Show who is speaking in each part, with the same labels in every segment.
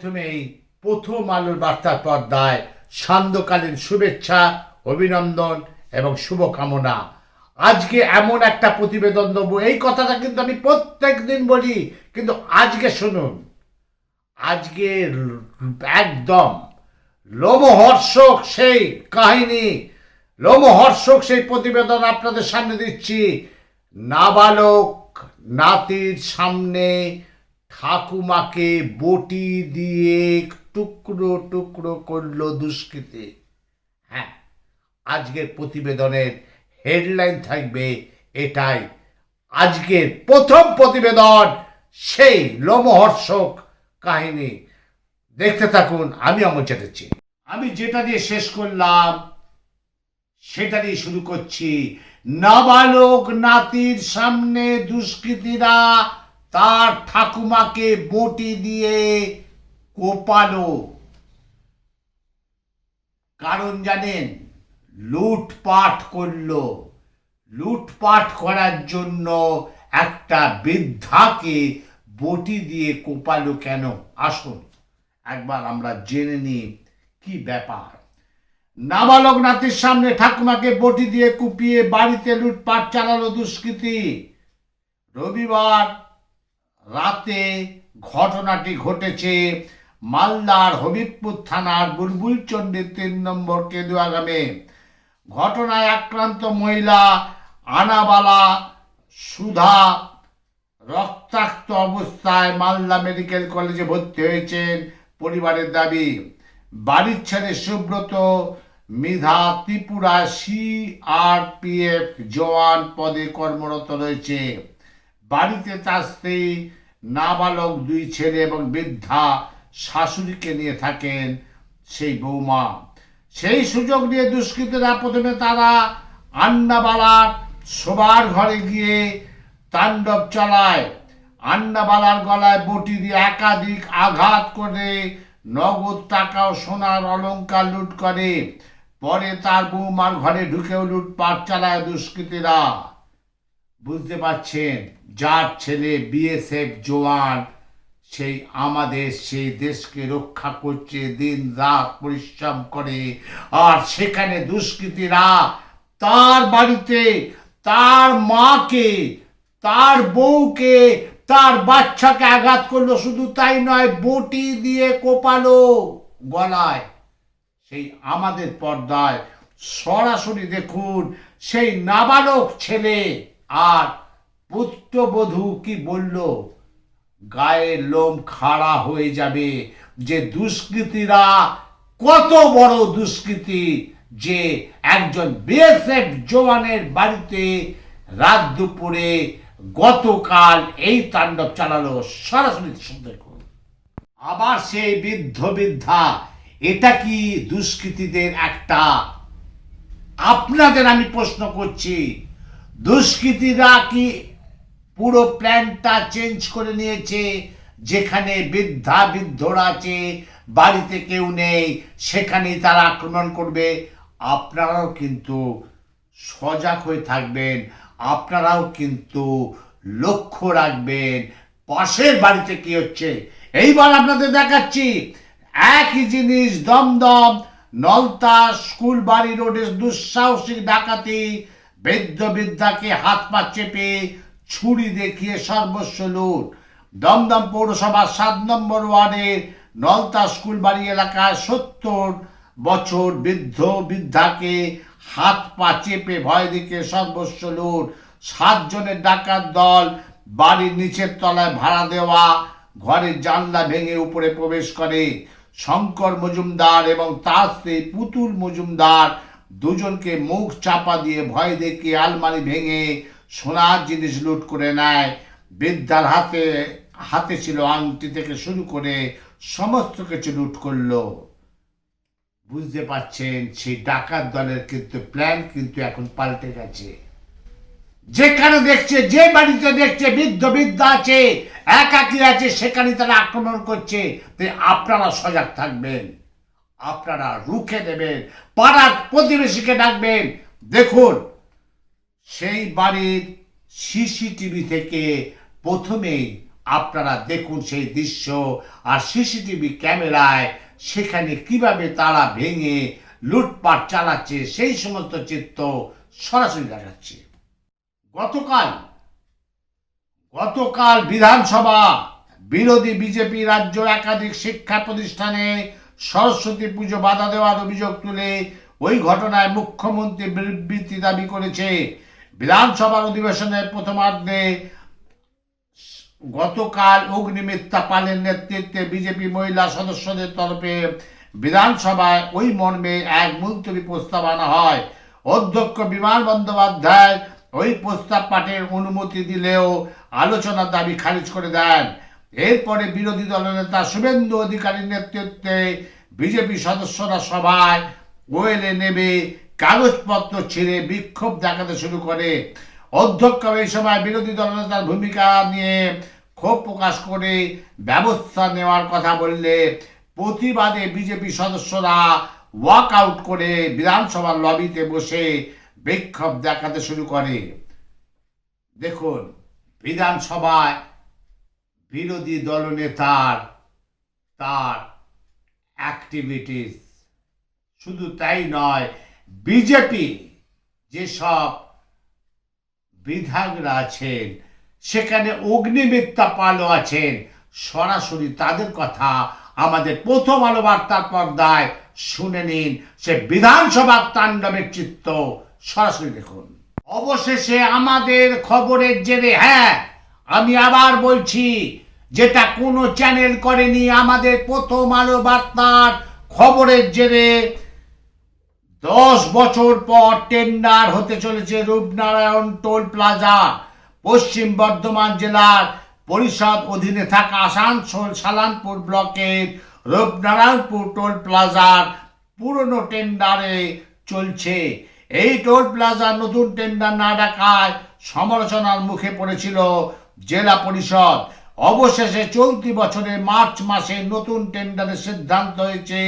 Speaker 1: প্রথমেই প্রথম আলোর বার্তার পর্দায় সান্ধ্যকালীন শুভেচ্ছা, অভিনন্দন এবং শুভকামনা। আজকে এমন একটা প্রতিবেদন দেবো। এই কথাটা কিন্তু আমি প্রত্যেক দিন বলি, কিন্তু আজকে শুনুন। আজকে একদম লোমহর্ষক সেই কাহিনী, লোমহর্ষক সেই প্রতিবেদন আপনাদের সামনে দিচ্ছি। নাবালক নাতির সামনে ঠাকুমাকে বটি দিয়ে টুকরো টুকরো করল দুষ্কৃতী। হ্যাঁ আজকের প্রতিবেদনের হেডলাইন থাকবে এটাই। আজকের প্রথম প্রতিবেদন সেই লোমহর্ষক কাহিনী। দেখতে থাকুন, আমি অমর চ্যাটার্জি। আমি যেটা দিয়ে শেষ করলাম, সেটা দিয়ে শুরু করছি। নাবালক নাতির সামনে দুষ্কৃতীরা তার ঠাকুমাকে বটি দিয়ে কোপালো। কারণ জানেন, লুটপাট করল। লুটপাট করার জন্য একটা বৃদ্ধাকে বটি দিয়ে কোপালো কেন? আসুন, একবার আমরা জেনে নিই কি ব্যাপার। নাবালক নাতির সামনে ঠাকুমাকে বটি দিয়ে কুপিয়ে বাড়িতে লুটপাট চালালো দুষ্কৃতী। রবিবার রাতে ঘটনাটি ঘটেছে মালদার হবিবপুর থানার বুলবুল চণ্ডীর তিন নম্বর কেদুয়া গ্রামে ঘটনায় আক্রান্ত মহিলা আনাবালা সুধা রক্তাক্ত অবস্থায় মালদা মেডিকেল কলেজে ভর্তি হয়েছেন পরিবারের দাবি। বাড়ির ছেলে সুব্রত, মৃধা ত্রিপুরা সিআরপিএফ জওয়ান পদে কর্মরত রয়েছে। বাড়িতে তার নাবালক দুই ছেলে এবং বৃদ্ধা শাশুড়িকে নিয়ে থাকেন সেই বৌমা। সেই সুযোগ নিয়ে দুষ্কৃতীরা প্রথমে তারা আন্নাবালার শোবার ঘরে গিয়ে তাণ্ডব চালায়। আন্নাবালার গলায় বটি দিয়ে একাধিক আঘাত করে নগদ টাকা ও সোনার অলঙ্কার লুট করে। পরে তার বৌমার ঘরে ঢুকেও লুটপাট চালায় দুষ্কৃতীরা। বুঝতে পারছেন? যার ছেলে বিএসএফ জোয়ান সেই আমাদের, সেই দেশকে রক্ষা করছে, দিন রাত পরিশ্রম করে। আর সেখানে দুষ্কৃতীরা তার বাড়িতে, তার মাকে, তার বউকে, তার বাচ্চাকে আঘাত করল। শুধু তাই নয়, বটি দিয়ে কোপালো গলায়। সেই আমাদের পর্দায় সরাসরি দেখুন, সেই নাবালক ছেলে আর পুত্রবধূ কি বলল গায়ের লোম খাড়া হয়ে যাবে যে দুষ্কৃতীরা, কত বড় দুষ্কৃতী যে একজন বিএসএফ জওয়ানের বাড়িতে রাত দুপুরে গতকাল এই তাণ্ডব চালালো? সরাসরি দেখুন আবার সেই বৃদ্ধ বৃদ্ধা, এটা কি দুষ্কৃতীদের একটা? আপনাদের আমি প্রশ্ন করছি দুষ্কৃতীরা কি পুরো প্ল্যানটা চেঞ্জ করে নিয়েছে, যেখানে বৃদ্ধা বৃদ্ধরা আছে, বাড়িতে কেউ নেই, সেখানেই তারা আক্রমণ করবে। আপনারাও কিন্তু সজাগ হয়ে থাকবেন, আপনারাও কিন্তু লক্ষ্য রাখবেন, পাশের বাড়িতে কি হচ্ছে? এইবার আপনাদের দেখাচ্ছি, একই জিনিস দমদম, নলতা স্কুল বাড়ি রোডে দুঃসাহসিক ডাকাতি বৃদ্ধ বৃদ্ধাকে হাত পা চেপে ছুরি দেখিয়ে সর্বস্ব লুট। দমদম পৌরসভার সাত নম্বর ওয়ার্ডের নলতা স্কুল বাড়ি এলাকায় সত্তর বছর বৃদ্ধ বৃদ্ধাকে হাত পা চেপে ভয় দেখিয়ে সর্বস্ব লুট। সাতজনের ডাকাত দল বাড়ির নিচের তলায় ভাড়া দেওয়া ঘরের জানলা ভেঙে উপরে প্রবেশ করে। শঙ্কর মজুমদার এবং তার স্ত্রী পুতুল মজুমদার দুজনকে মুখ চাপা দিয়ে ভয় দেখিয়ে আলমারি ভেঙে সোনার জিনিস লুট করে নেয়। বৃদ্ধার হাতে হাতে ছিল আংটি থেকে শুরু করে সমস্ত কিছু লুট করল। বুঝতে পারছেন, সেই ডাকাত দলের কিন্তু প্ল্যান কিন্তু এখন পাল্টে গেছে। যেখানে দেখছে, যে বাড়িতে দেখছে, বৃদ্ধ বৃদ্ধ আছে, একাকি আছে, সেখানে তারা আক্রমণ করছে। তাই আপনারা সজাগ থাকবেন। আপনারা রুখে দেবেন পাড়ার প্রতিবেশীকে ডাকবেন। দেখুন, সেই বাড়ির সিসিটিভি থেকে প্রথমেই আপনারা দেখুন সেই দৃশ্য, আর সিসিটিভি ক্যামেরায় সেখানে কীভাবে তারা ভেঙে লুটপাট চালাচ্ছে, সেই সমস্ত চিত্র সরাসরি দেখাচ্ছে। গতকাল গতকাল বিধানসভা, বিরোধী বিজেপি রাজ্য একাধিক শিক্ষা প্রতিষ্ঠানে সরস্বতী পুজো বাধা দেওয়ার অভিযোগ তুলে ওই ঘটনায় মুখ্যমন্ত্রী বিবৃতি দাবি করেছে। বিধানসভার অধিবেশনের প্রথমার্ধে গতকাল অগ্নিমিত্তা পালের নেতৃত্বে বিজেপি মহিলা সদস্যদের তরফে বিধানসভায় ওই মর্মে এক মুলতবি প্রস্তাব আনা হয়। অধ্যক্ষ বিমান বন্দ্যোপাধ্যায় ওই প্রস্তাব পাঠের অনুমতি দিলেও আলোচনার দাবি খারিজ করে দেন। এরপরে বিরোধী দলনেতা শুভেন্দু অধিকারীর নেতৃত্বে বিজেপি সদস্যরা সভায় ওয়েলে নেবে কাগজপত্র ছিঁড়ে বিক্ষোভ দেখাতে শুরু করে। অধ্যক্ষ এই সময় বিরোধী দলনেতার ভূমিকা নিয়ে ক্ষোভ প্রকাশ করে ব্যবস্থা নেওয়ার কথা বললে প্রতিবাদে বিজেপি সদস্যরা ওয়াক আউট করে বিধানসভার লবিতে বসে বিক্ষোভ দেখাতে শুরু করে। দেখুন, বিধানসভায় বিরোধী দলনেতার তার অ্যাক্টিভিটিস শুধু তাই নয়, বিজেপি যেসব বিধায়করা আছেন, সেখানে অগ্নিমিত্রা পালও আছেন, সরাসরি তাদের কথা আমাদের প্রথম আলো বার্তার পর্দায় শুনে নিন। সে বিধানসভার তাণ্ডবের চিত্র সরাসরি দেখুন। অবশেষে আমাদের খবরের জেরে হ্যাঁ আমি আবার বলছি, যেটা কোনো চ্যানেল করেনি, আমাদের প্রথম আলো বার্তার খবরের জেরে দশ বছর পর টেন্ডার হতে চলেছে রূপনারায়ণ টোল প্লাজা পশ্চিম বর্ধমান জেলার পরিষদ অধীনে থাকা আসানসোল সালানপুর ব্লকের রূপনারায়ণপুর টোল প্লাজার পুরনো টেন্ডারে চলছে। এই টোল প্লাজার নতুন টেন্ডার না ডাকায় সমালোচনার মুখে পড়েছিল জেলা পরিষদ, অবশেষে চলতি বছরের মার্চ মাসে নতুন টেন্ডারের সিদ্ধান্ত হয়েছে।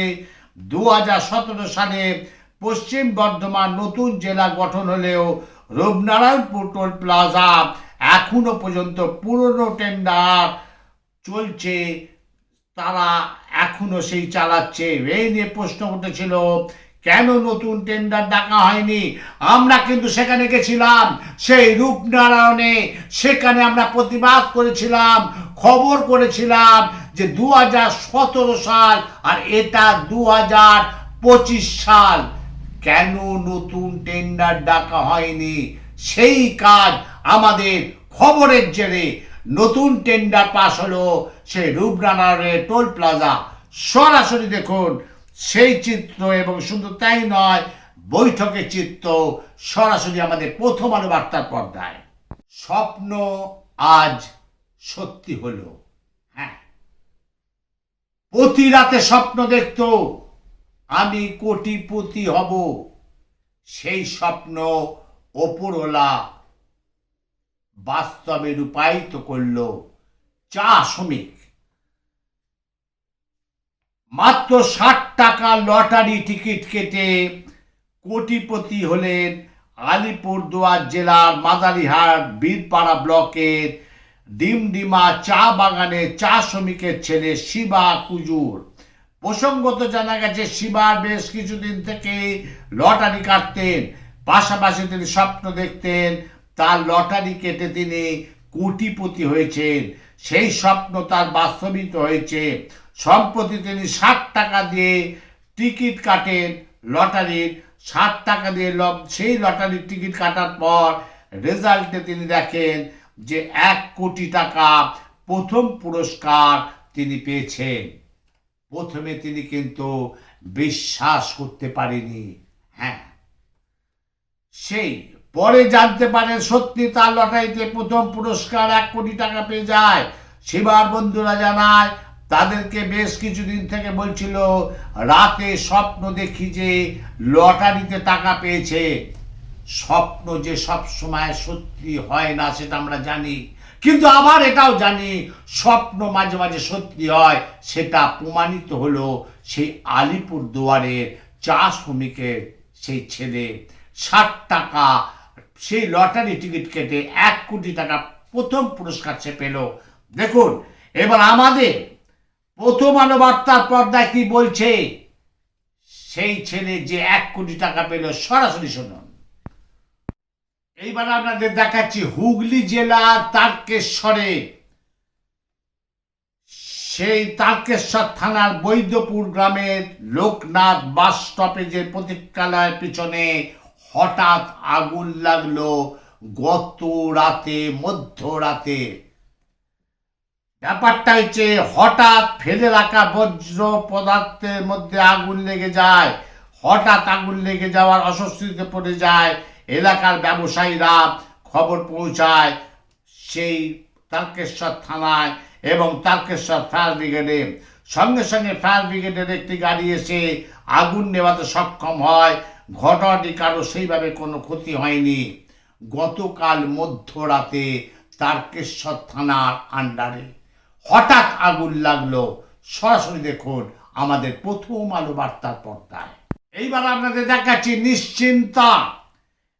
Speaker 1: দু হাজার সতেরো সালে পশ্চিম বর্ধমান নতুন জেলা গঠন হলেও রূপনারায়ণপুর টোল প্লাজা এখনও পর্যন্ত পুরনো টেন্ডার চলছে, তারা এখনও সেই চালাচ্ছে। এই নিয়ে প্রশ্ন উঠেছিল কেন নতুন টেন্ডার ডাকা হয়নি? আমরা কিন্তু সেখানে গেছিলাম, সেই রূপনারায়ণে। সেখানে আমরা প্রতিবাদ করেছিলাম, খবর করেছিলাম যে দু হাজার সতেরো সাল আর এটা দু সাল। কেন নতুন টেন্ডার ডাকা হয়নি? সেই কাজ আমাদের খবরের জেরে নতুন টেন্ডার পাস হলো সেই রূপনারায়ণের টোল প্লাজা। সরাসরি দেখুন সেই চিত্র এবং শুধু তাই নয় বৈঠকের চিত্র সরাসরি আমাদের প্রথম আলো বার্তার পর্দায়। স্বপ্ন আজ সত্যি হলো। হ্যাঁ। প্রতি রাতে স্বপ্ন দেখতো, আমি কোটিপতি হব। সেই স্বপ্ন ওপরওয়ালা বাস্তবে রূপায়িত করল চা শ্রমিক। মাত্র ষাট টাকা লটারি টিকিট কেটে কোটিপতি হলেন আলিপুরদুয়ার জেলার মাদারিহাট বীরপাড়া ব্লকের ডিমডিমা চা বাগানে চা শ্রমিকের ছেলে শিবা কুজুর। প্রসঙ্গত জানা গেছে শিবার বেশ কিছুদিন থেকে লটারি কাটতেন, পাশাপাশি তিনি স্বপ্ন দেখতেন তার লটারি কেটে তিনি কোটিপতি হয়েছেন। সেই স্বপ্ন তার বাস্তবিত হয়েছে। সম্প্রতি তিনি ষাট টাকা দিয়ে টিকিট কাটেন লটারির ষাট টাকা দিয়ে সেই লটারির টিকিট কাটার পর রেজাল্টে তিনি দেখেন যে এক কোটি টাকা প্রথম পুরস্কার তিনি পেয়েছেন। প্রথমে তিনি কিন্তু বিশ্বাস করতে পারেনি। হ্যাঁ। সেই পরে জানতে পারেন সত্যি তার লটারিতে প্রথম পুরস্কার এক কোটি টাকা পেয়ে যায়। সেবার বন্ধুরা জানায় তাদেরকে বেশ কিছুদিন থেকে বলছিল, রাতে স্বপ্ন দেখি যে লটারিতে টাকা পেয়েছে। স্বপ্ন যে সব সময় সত্যি হয় না, সেটা আমরা জানি। কিন্তু আবার এটাও জানি, স্বপ্ন মাঝে মাঝে সত্যি হয়। সেটা প্রমাণিত হলো সেই আলিপুর দুয়ারের চা শ্রমিকের সেই ছেলে। ষাট টাকা, সেই লটারি টিকিট কেটে এক কোটি টাকা প্রথম পুরস্কার সে পেল। দেখুন, এবার আমাদের প্রথম আলো বার্তার পর্দায় কি বলছে, সেই ছেলে যে এক কোটি টাকা পেল, সরাসরি শুনুন এইবার আপনাদের দেখাচ্ছি, হুগলি জেলার তারকেশ্বরে। সেই তারকেশ্বর থানার বৈদ্যপুর গ্রামের লোকনাথ বাস স্টপেজের প্রতীক্ষালয়ের পিছনে হঠাৎ আগুন লাগল। গত রাতে, মধ্যরাতে ব্যাপারটা হচ্ছে, হঠাৎ ফেলে রাখা বজ্র পদার্থের মধ্যে আগুন লেগে যায়, হঠাৎ আগুন লেগে যাওয়ার অস্বস্তিতে পড়ে যায়, এলাকার ব্যবসায়ীরা খবর পৌঁছায় সেই তারকেশ্বর থানায় এবং তারকেশ্বর ফায়ার ব্রিগেডে। সঙ্গে সঙ্গে ফায়ার ব্রিগেডের একটি গাড়ি এসে আগুন নেভাতে সক্ষম হয়। ঘটনাটি কারও সেইভাবে কোনো ক্ষতি হয়নি। গতকাল মধ্যরাতে তারকেশ্বর থানার আন্ডারে। হঠাৎ আগুন লাগল। সরাসরি দেখুন আমাদের প্রথম আলো বার্তার পর্দায়। এইবার আপনাদের দেখাচ্ছি নিশ্চিন্তা।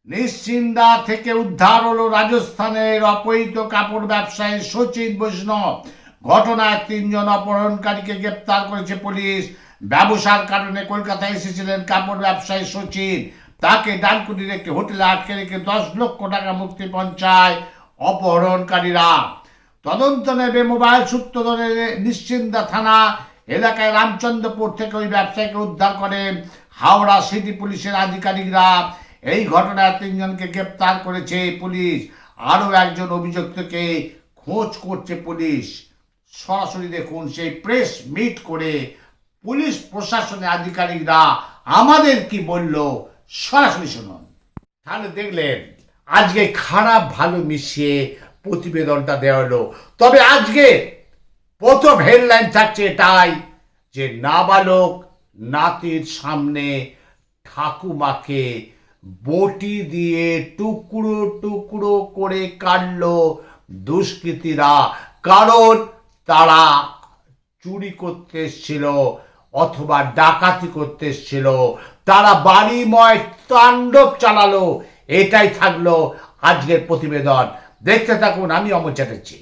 Speaker 1: নিশ্চিন্দা থেকে উদ্ধার হলো রাজস্থানের অপহৃত কাপড় ব্যবসায়ী সচিন বৈষ্ণব। ঘটনায় তিনজন অপহরণকারীকে গ্রেপ্তার করেছে পুলিশ। ব্যবসার কারণে কলকাতায় এসেছিলেন কাপড় ব্যবসায়ী সচিন। তাকে ডানকুনির একটি হোটেলে আটকে রেখে দশ লক্ষ টাকা মুক্তি পঞ্চায় অপহরণকারীরা। তদন্ত নেবে মোবাইল সূত্র ধরে নিশ্চিন্দা থানা, এলাকায় রামচন্দ্রপুর থেকে ওই ব্যবসায়ীকে উদ্ধার করে হাওড়া সিটি পুলিশের আধিকারিকরা। এই ঘটনায় তিনজনকে গ্রেপ্তার করেছে পুলিশ। আরও একজন অভিযুক্তকে খোঁজ করছে পুলিশ। সরাসরি দেখুন, সেই প্রেস মিট করে পুলিশ প্রশাসনের আধিকারিকরা আমাদের কি বলল, সরাসরি শুনুন। তাহলে দেখলেন, আজকে খারাপ ভালো মিশিয়ে প্রতিবেদনটা দেওয়া হলো। তবে আজকে প্রথম হেডলাইন থাকছে এটাই যে নাবালক নাতির সামনে ঠাকুমাকে বটি দিয়ে টুকরো টুকরো করে কাটলো দুষ্কৃতীরা। কারণ তারা চুরি করতে এসেছিল অথবা ডাকাতি করতে এসেছিল। তারা বাড়িময় তাণ্ডব চালালো। এটাই থাকল আজকের প্রতিবেদন। দেখতে থাকুন আমি অমর চ্যাটার্জি।